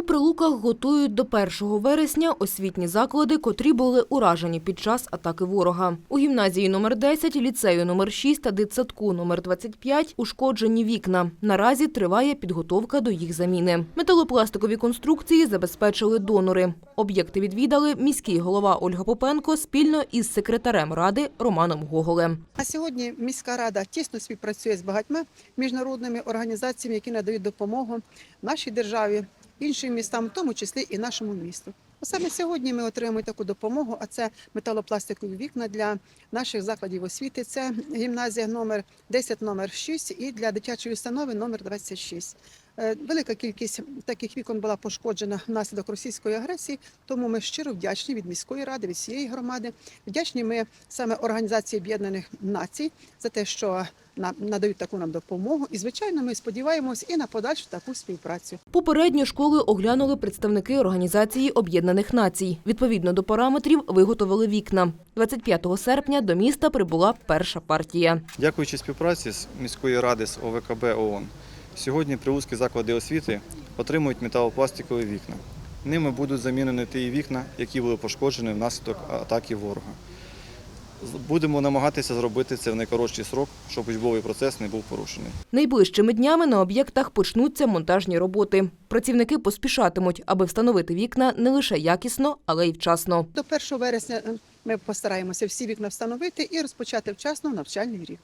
У прилуках готують до 1 вересня освітні заклади, котрі були уражені під час атаки ворога. У гімназії номер 10, ліцею номер 6 та дитсадку номер 25 ушкоджені вікна. Наразі триває підготовка до їх заміни. Металопластикові конструкції забезпечили донори. Об'єкти відвідали міський голова Ольга Попенко спільно із секретарем ради Романом Гоголем. А сьогодні міська рада тісно співпрацює з багатьма міжнародними організаціями, які надають допомогу нашій державі, іншим містам, в тому числі і нашому місту. Саме сьогодні ми отримуємо таку допомогу, а це металопластикові вікна для наших закладів освіти. Це гімназія номер 10, номер 6 і для дитячої установи номер 26. Е, Велика кількість таких вікон була пошкоджена внаслідок російської агресії, тому ми щиро вдячні від міської ради, від всієї громади. Вдячні ми саме Організації Об'єднаних Націй за те, що на- надають таку нам допомогу. І звичайно, ми сподіваємось і на подальшу таку співпрацю. Попередньо школи оглянули представники Організації Об'єднаних Націй. Відповідно до параметрів виготовили вікна. 25 серпня до міста прибула перша партія. Дякуючи співпраці з міської ради з ОВКБ ООН, сьогодні прилуцькі заклади освіти отримують металопластикові вікна. Ними будуть замінені ті вікна, які були пошкоджені внаслідок атаки ворога. Будемо намагатися зробити це в найкоротший срок, щоб учбовий процес не був порушений. Найближчими днями на об'єктах почнуться монтажні роботи. Працівники поспішатимуть, аби встановити вікна не лише якісно, але й вчасно. До 1 вересня е, ми постараємося всі вікна встановити і розпочати вчасно навчальний рік.